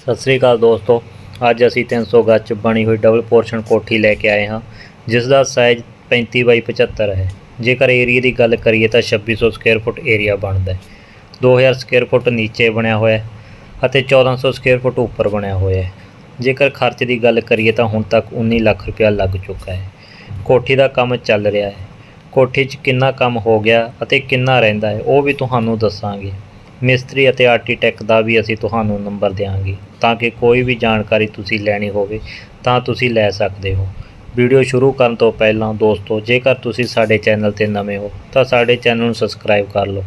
ਸਤਿ ਸ੍ਰੀ ਅਕਾਲ ਦੋਸਤੋ, ਅੱਜ ਅਸੀਂ 300 ਗੱਜ 'ਚ ਬਣੀ ਹੋਈ ਡਬਲ ਪੋਰਸ਼ਨ ਕੋਠੀ ਲੈ ਕੇ ਆਏ ਹਾਂ ਜਿਸ ਦਾ ਸਾਈਜ਼ 35 ਬਾਈ 75 ਹੈ। ਜੇਕਰ ਏਰੀਆ ਦੀ ਗੱਲ ਕਰੀਏ ਤਾਂ 2600 ਸਕੁਅਰ ਫੁੱਟ ਏਰੀਆ ਬਣਦਾ ਹੈ। 2000 ਸਕੁਅਰ ਫੁੱਟ ਨੀਚੇ ਬਣਿਆ ਹੋਇਆ ਹੈ ਅਤੇ 1400 ਸਕੁਅਰ ਫੁੱਟ ਉੱਪਰ ਬਣਿਆ ਹੋਇਆ ਹੈ। ਜੇਕਰ ਖਰਚ ਦੀ ਗੱਲ ਕਰੀਏ ਤਾਂ ਹੁਣ ਤੱਕ 19 ਲੱਖ ਰੁਪਇਆ ਲੱਗ ਚੁੱਕਾ ਹੈ। ਕੋਠੀ ਦਾ ਕੰਮ ਚੱਲ ਰਿਹਾ ਹੈ। ਕੋਠੀ 'ਚ ਕਿੰਨਾ ਕੰਮ ਹੋ ਗਿਆ ਅਤੇ ਕਿੰਨਾ ਰਹਿੰਦਾ ਹੈ, ਉਹ ਵੀ ਤੁਹਾਨੂੰ ਦੱਸਾਂਗੇ। ਮਿਸਤਰੀ ਅਤੇ ਆਰਕੀਟੈਕਟ ਦਾ ਵੀ ਅਸੀਂ ਤੁਹਾਨੂੰ ਨੰਬਰ ਦਿਆਂਗੇ, ਤਾਂ ਕਿ ਕੋਈ ਵੀ ਜਾਣਕਾਰੀ ਤੁਸੀਂ ਲੈਣੀ ਹੋਵੇ, ਤਾਂ ਤੁਸੀਂ ਲੈ ਸਕਦੇ ਹੋ। ਵੀਡੀਓ ਸ਼ੁਰੂ ਕਰਨ ਤੋਂ ਪਹਿਲਾਂ ਦੋਸਤੋ, ਜੇਕਰ ਤੁਸੀਂ ਸਾਡੇ ਚੈਨਲ ਤੇ ਨਵੇਂ ਹੋ, ਤਾਂ ਸਾਡੇ ਚੈਨਲ ਨੂੰ ਸਬਸਕ੍ਰਾਈਬ ਕਰ ਲਓ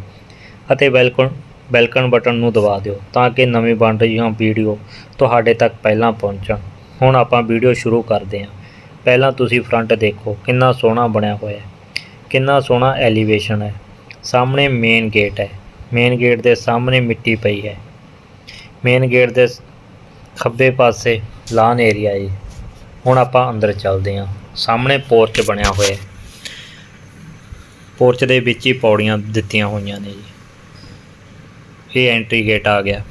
ਅਤੇ ਬੈਲਕਨ ਬੈਲਕਨ ਬਟਨ ਨੂੰ ਦਬਾ ਦਿਓ, ਤਾਂ ਕਿ ਨਵੀਂ ਬਣ ਰਹੀਆਂ ਵੀਡੀਓ ਤੁਹਾਡੇ ਤੱਕ ਪਹਿਲਾਂ ਪਹੁੰਚਣ। ਹੁਣ ਆਪਾਂ ਵੀਡੀਓ ਸ਼ੁਰੂ ਕਰਦੇ ਹਾਂ। ਪਹਿਲਾਂ ਤੁਸੀਂ ਫਰੰਟ ਦੇਖੋ, ਕਿੰਨਾ ਸੋਹਣਾ ਬਣਿਆ ਹੋਇਆ ਹੈ, ਕਿੰਨਾ ਸੋਹਣਾ ਐਲੀਵੇਸ਼ਨ ਹੈ। ਸਾਹਮਣੇ ਮੇਨ ਗੇਟ ਹੈ। ਮੇਨ ਗੇਟ ਦੇ ਸਾਹਮਣੇ ਮਿੱਟੀ ਪਈ ਹੈ। ਮੇਨ ਗੇਟ ਦੇ ਖੱਬੇ ਪਾਸੇ ਲਾਨ ਏਰੀਆ ਹੈ ਹੁਣ ਆਪਾਂ ਅੰਦਰ ਚੱਲਦੇ ਹਾਂ। ਸਾਹਮਣੇ ਪੋਰਚ ਬਣਿਆ ਹੋਇਆ ਪੋਰਚ ਦੇ ਵਿੱਚ ਹੀ ਪੌੜੀਆਂ ਦਿੱਤੀਆਂ ਹੋਈਆਂ ਨੇ ਜੀ। ਇਹ ਐਂਟਰੀ ਗੇਟ ਆ ਗਿਆ।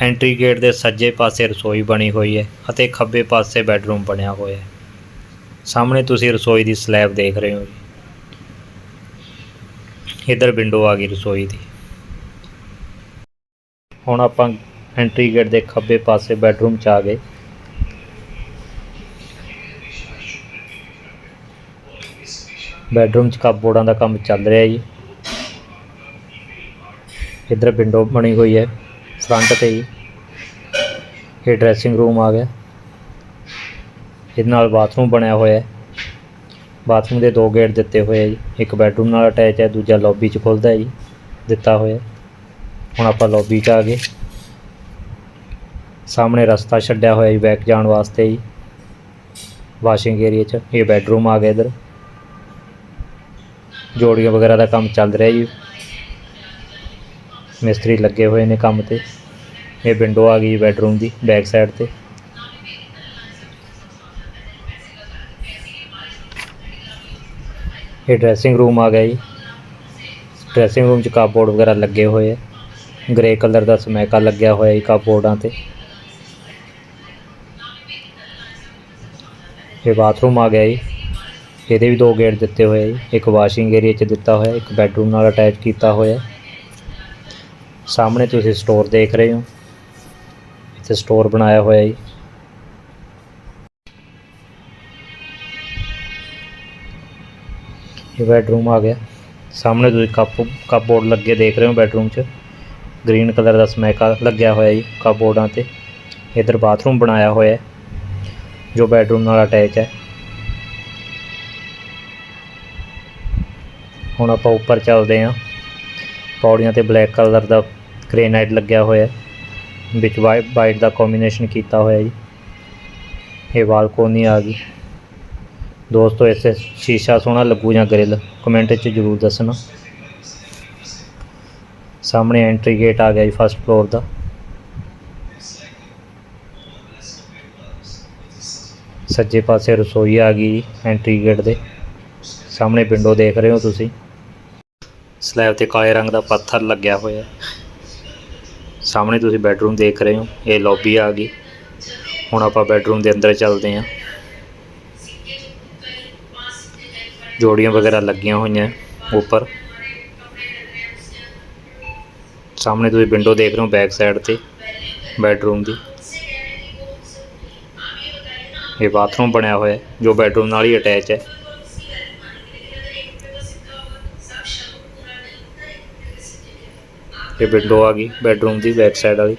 ਐਂਟਰੀ ਗੇਟ ਦੇ ਸੱਜੇ ਪਾਸੇ ਰਸੋਈ ਬਣੀ ਹੋਈ ਹੈ ਅਤੇ ਖੱਬੇ ਪਾਸੇ ਬੈੱਡਰੂਮ ਬਣਿਆ ਹੋਇਆ ਹੈ। ਸਾਹਮਣੇ ਤੁਸੀਂ ਰਸੋਈ ਦੀ ਸਲੈਬ ਦੇਖ ਰਹੇ ਹੋ ਜੀ। ਇੱਧਰ ਵਿੰਡੋ ਆ ਗਈ ਰਸੋਈ ਦੀ। ਹੁਣ ਆਪਾਂ ਐਂਟਰੀ ਗੇਟ ਦੇ ਖੱਬੇ ਪਾਸੇ ਬੈਡਰੂਮ 'ਚ ਆ ਗਏ। ਬੈਡਰੂਮ 'ਚ ਕਪਬੋਰਡਾਂ ਦਾ ਕੰਮ ਚੱਲ ਰਿਹਾ ਜੀ। ਇੱਧਰ ਵਿੰਡੋ ਬਣੀ ਹੋਈ ਹੈ ਫਰੰਟ ਤੇ ਜੀ। ਇਹ ਡਰੈਸਿੰਗ ਰੂਮ ਆ ਗਿਆ। ਇਹਦੇ ਨਾਲ ਬਾਥਰੂਮ ਬਣਿਆ ਹੋਇਆ ਹੈ। ਬਾਥਰੂਮ ਦੇ ਦੋ ਗੇਟ ਦਿੱਤੇ ਹੋਏ ਆ ਜੀ। ਇੱਕ ਬੈਡਰੂਮ ਨਾਲ ਅਟੈਚ ਹੈ ਦੂਜਾ ਲੌਬੀ 'ਚ ਖੁੱਲਦਾ ਜੀ, ਦਿੱਤਾ ਹੋਇਆ। ਹੁਣ ਆਪਾਂ ਲੌਬੀ 'ਚ ਆ ਗਏ। ਸਾਹਮਣੇ ਰਸਤਾ ਛੱਡਿਆ ਹੋਇਆ ਜੀ ਬੈਕ ਜਾਣ ਵਾਸਤੇ ਜੀ। ਵਾਸ਼ਿੰਗ ਏਰੀਆ 'ਚ, ਇਹ ਬੈਡਰੂਮ ਆ ਗਿਆ ਇੱਧਰ। ਜੋੜੀਆਂ ਵਗੈਰਾ ਦਾ ਕੰਮ ਚੱਲ ਰਿਹਾ ਜੀ। ਮਿਸਤਰੀ ਲੱਗੇ ਹੋਏ ਨੇ ਕੰਮ ਤੇ। ਇਹ ਵਿੰਡੋ ਆ ਗਈ ਬੈਡਰੂਮ ਦੀ, ਬੈਕ ਸਾਈਡ ਤੇ। ਇਹ ਡਰੈਸਿੰਗ ਰੂਮ ਆ ਗਿਆ ਜੀ। ਡਰੈਸਿੰਗ ਰੂਮ 'ਚ ਕਾਪਬੋਰਡ ਵਗੈਰਾ ਲੱਗੇ ਹੋਏ ਆ। ਗ੍ਰੇ ਕਲਰ ਦਾ ਸਮੈਕਾ ਲੱਗਿਆ ਹੋਇਆ ਜੀ ਕਾਪਬੋਰਡਾਂ ਤੇ। ਇਹ ਬਾਥਰੂਮ ਆ ਗਿਆ ਜੀ। ਇਹਦੇ ਵੀ ਦੋ ਗੇਟ ਦਿੱਤੇ ਹੋਏ ਆ ਜੀ। ਇੱਕ ਵਾਸ਼ਿੰਗ ਏਰੀਆ 'ਚ ਦਿੱਤਾ ਹੋਇਆ, ਇੱਕ ਬੈੱਡਰੂਮ ਨਾਲ ਅਟੈਚ ਕੀਤਾ ਹੋਇਆ। ਸਾਹਮਣੇ ਤੁਸੀਂ ਸਟੋਰ ਦੇਖ ਰਹੇ ਹੋ। ਇੱਥੇ ਸਟੋਰ ਬਣਾਇਆ ਹੋਇਆ ਜੀ। ਇਹ ਬੈਡਰੂਮ ਆ ਗਿਆ। ਸਾਹਮਣੇ ਤੁਸੀਂ ਕੱਪ ਕੱਪਬੋਰਡ ਲੱਗੇ ਦੇਖ ਰਹੇ ਹੋ ਬੈਡਰੂਮ 'ਚ। ਗ੍ਰੀਨ ਕਲਰ ਦਾ ਸਮੈਕਾ ਲੱਗਿਆ ਹੋਇਆ ਜੀ ਕੱਪਬੋਰਡਾਂ ਤੇ। ਇੱਧਰ ਬਾਥਰੂਮ ਬਣਾਇਆ ਹੋਇਆ ਹੈ, ਜੋ ਬੈਡਰੂਮ ਨਾਲ ਅਟੈਚ ਹੈ। ਹੁਣ ਆਪਾਂ ਉੱਪਰ ਚੱਲਦੇ ਹਾਂ। ਪੌੜੀਆਂ ਤੇ ਬਲੈਕ ਕਲਰ ਦਾ ਗ੍ਰੇਨਾਈਟ ਲੱਗਿਆ ਹੋਇਆ ਹੈ, ਵਿੱਚ ਵਾਈਟ ਵਾਈਟ ਦਾ ਕੰਬੀਨੇਸ਼ਨ ਕੀਤਾ ਹੋਇਆ ਜੀ। ਇਹ ਬਾਲਕੋਨੀ ਆ ਗਈ। ਦੋਸਤੋ ਇਸੇ ਸ਼ੀਸ਼ਾ ਸੋਹਣਾ ਲੱਗੂ ਜਾਂ ਗ੍ਰਿਲ ਕਮੈਂਟ 'ਚ ਜਰੂਰ ਦੱਸਣਾ। ਸਾਹਮਣੇ ਐਂਟਰੀ ਗੇਟ ਆ ਗਿਆ ਜੀ ਫਸਟ ਫਲੋਰ ਦਾ। ਸੱਜੇ ਪਾਸੇ ਰਸੋਈ ਆ ਗਈ ਐਂਟਰੀ ਗੇਟ ਦੇ। ਸਾਹਮਣੇ ਵਿੰਡੋ ਦੇਖ ਰਹੇ ਹੋ ਤੁਸੀਂ। ਸਲੈਬ ਤੇ ਕਾਲੇ ਰੰਗ ਦਾ ਪੱਥਰ ਲੱਗਿਆ ਹੋਇਆ। ਸਾਹਮਣੇ ਤੁਸੀਂ ਬੈਡਰੂਮ ਦੇਖ ਰਹੇ ਹੋ, ਇਹ ਲੌਬੀ ਆ ਗਈ। ਹੁਣ ਆਪਾਂ ਬੈਡਰੂਮ ਦੇ ਅੰਦਰ ਚੱਲਦੇ ਹਾਂ। ਜੋੜੀਆਂ ਵਗੈਰਾ ਲੱਗੀਆਂ ਹੋਈਆਂ ਉੱਪਰ ਸਾਹਮਣੇ ਤੁਸੀਂ ਵਿੰਡੋ ਦੇਖ ਰਹੇ ਹੋ ਬੈਕ ਸਾਈਡ ਤੇ ਬੈੱਡਰੂਮ ਦੀ ਇਹ ਬਾਥਰੂਮ ਬਣਿਆ ਹੋਇਆ ਹੈ ਜੋ ਬੈੱਡਰੂਮ ਨਾਲ ਹੀ ਅਟੈਚ ਹੈ ਇਹ ਵਿੰਡੋ ਆ ਗਈ ਬੈੱਡਰੂਮ ਦੀ ਬੈਕ ਸਾਈਡ ਵਾਲੀ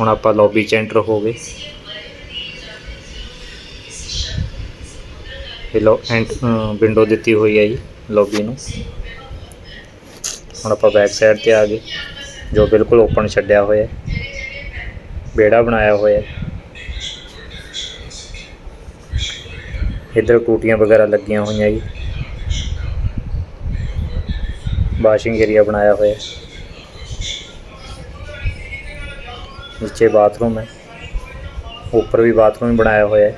ਹੁਣ ਆਪਾਂ ਲੌਬੀ 'ਚ ਐਂਟਰ ਹੋ ਗਏ ਇਹ ਲੋ ਐਂਟ ਵਿੰਡੋ ਦਿੱਤੀ ਹੋਈ ਹੈ ਜੀ ਲੌਬੀ ਨੂੰ। ਹੁਣ ਆਪਾਂ ਬੈਕ ਸਾਈਡ ਤੇ ਆ ਗਏ, ਜੋ ਬਿਲਕੁਲ ਓਪਨ ਛੱਡਿਆ ਹੋਇਆ ਹੈ। ਵਿਹੜਾ ਬਣਾਇਆ ਹੋਇਆ ਹੈ। ਇੱਧਰ ਟੂਟੀਆਂ ਵਗੈਰਾ ਲੱਗੀਆਂ ਹੋਈਆਂ ਜੀ। ਵਾਸ਼ਿੰਗ ਏਰੀਆ ਬਣਾਇਆ ਹੋਇਆ ਨੀਚੇ ਬਾਥਰੂਮ ਹੈ। ਉੱਪਰ ਵੀ ਬਾਥਰੂਮ ਬਣਾਇਆ ਹੋਇਆ ਹੈ।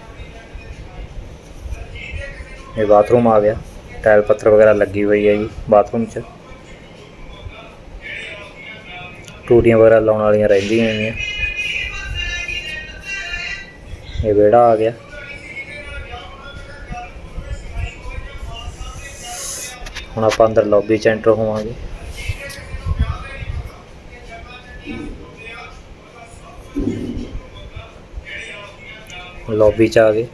ਇਹ ਬਾਥਰੂਮ ਆ ਗਿਆ। ਟਾਇਲ ਪੱਥਰ ਵਗੈਰਾ ਲੱਗੀ ਹੋਈ ਹੈ ਜੀ ਬਾਥਰੂਮ 'ਚ। ਟੂਟੀਆਂ ਵਗੈਰਾ ਲਾਉਣ ਵਾਲੀਆਂ ਰਹਿੰਦੀਆਂ ਨੇ ਇਹ ਵਿਹੜਾ ਆ ਗਿਆ। ਹੁਣ ਆਪਾਂ ਅੰਦਰ ਲੌਬੀ ਚ ਐਂਟਰ ਹੋਵਾਂਗੇ। ਲੌਬੀ ਚ ਆ ਗਏ।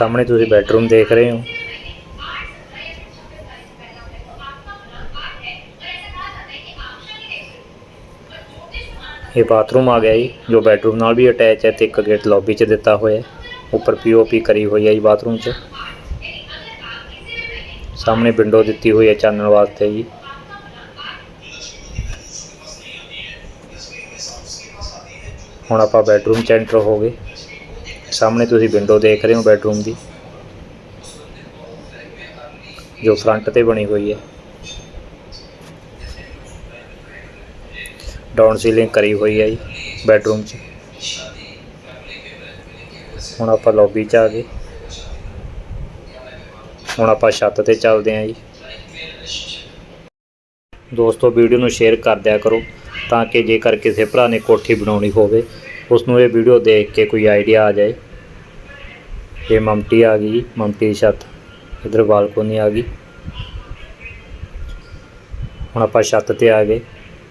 ਸਾਹਮਣੇ ਤੁਸੀਂ ਬੈਡਰੂਮ ਦੇਖ ਰਹੇ ਹੋ ਇਹ ਬਾਥਰੂਮ ਆ ਗਿਆ ਜੀ ਜੋ ਬੈਡਰੂਮ ਨਾਲ ਵੀ ਅਟੈਚ ਹੈ ਤੇ ਇੱਕ ਗੇਟ ਲੌਬੀ 'ਚ ਦਿੱਤਾ ਹੋਇਆ ਹੈ ਉੱਪਰ ਪੀਓਪੀ ਕਰੀ ਹੋਈ ਹੈ ਜੀ ਬਾਥਰੂਮ 'ਚ ਸਾਹਮਣੇ ਵਿੰਡੋ ਦਿੱਤੀ ਹੋਈ ਹੈ ਚਾਨਣ ਵਾਸਤੇ ਜੀ ਹੁਣ ਆਪਾਂ ਬੈਡਰੂਮ 'ਚ ਐਂਟਰ ਹੋ ਗਏ ਸਾਹਮਣੇ ਤੁਸੀਂ ਵਿੰਡੋ ਦੇਖ ਰਹੇ ਹੋ ਬੈਡਰੂਮ ਦੀ, ਜੋ ਫਰੰਟ ਤੇ ਬਣੀ ਹੋਈ ਹੈ। ਡਾਊਨ ਸੀਲਿੰਗ ਕਰੀ ਹੋਈ ਹੈ ਜੀ ਬੈਡਰੂਮ 'ਚ। ਹੁਣ ਆਪਾਂ ਲੌਬੀ 'ਚ ਆ ਗਏ। ਹੁਣ ਆਪਾਂ ਛੱਤ ਤੇ ਚੱਲਦੇ ਹਾਂ ਜੀ। ਦੋਸਤੋ ਵੀਡੀਓ ਨੂੰ ਸ਼ੇਅਰ ਕਰ ਦਿਆ ਕਰੋ ਤਾਂ ਕਿ ਜੇਕਰ ਕਿਸੇ ਭਰਾ ਨੇ ਕੋਠੀ ਬਣਾਉਣੀ ਹੋਵੇ ਉਸ ਨੂੰ ਇਹ ਵੀਡੀਓ ਦੇਖ ਕੇ ਕੋਈ ਆਈਡੀਆ ਆ ਜਾਏ। ਇਹ ਮਮਟੀ ਆ ਗਈ ਮਮਟੀ ਦੀ ਛੱਤ। ਇਧਰ ਬਾਲਕੋਨੀ ਆ ਗਈ। ਹੁਣ ਆਪਾਂ ਛੱਤ ਤੇ ਆ ਗਏ।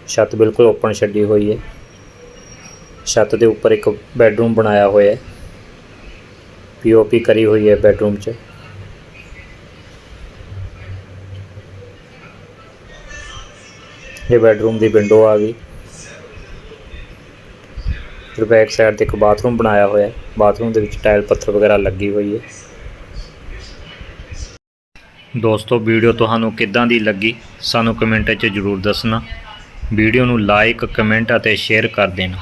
ਛੱਤ ਬਿਲਕੁਲ ਓਪਨ ਛੱਡੀ ਹੋਈ ਹੈ। ਛੱਤ ਦੇ ਉੱਪਰ ਇੱਕ ਬੈੱਡਰੂਮ ਬਣਾਇਆ ਹੋਇਆ ਹੈ। ਪੀਓਪੀ ਕਰੀ ਹੋਈ ਹੈ ਬੈੱਡਰੂਮ 'ਚ। ਇਹ ਬੈੱਡਰੂਮ ਦੀ ਵਿੰਡੋ ਆ ਗਈ। ਫਿਰ ਬੈਕ ਸਾਈਡ ਤੇ ਇੱਕ ਬਾਥਰੂਮ ਬਣਾਇਆ ਹੋਇਆ ਹੈ। ਬਾਥਰੂਮ ਦੇ ਵਿੱਚ ਟਾਇਲ ਪੱਥਰ ਵਗੈਰਾ ਲੱਗੀ ਹੋਈ ਹੈ। ਦੋਸਤੋ ਵੀਡੀਓ ਤੁਹਾਨੂੰ ਕਿੱਦਾਂ ਦੀ ਲੱਗੀ? ਸਾਨੂੰ ਕਮੈਂਟ 'ਚ ਜ਼ਰੂਰ ਦੱਸਣਾ। ਵੀਡੀਓ ਨੂੰ ਲਾਈਕ ਕਮੈਂਟ ਅਤੇ ਸ਼ੇਅਰ ਕਰ ਦੇਣਾ।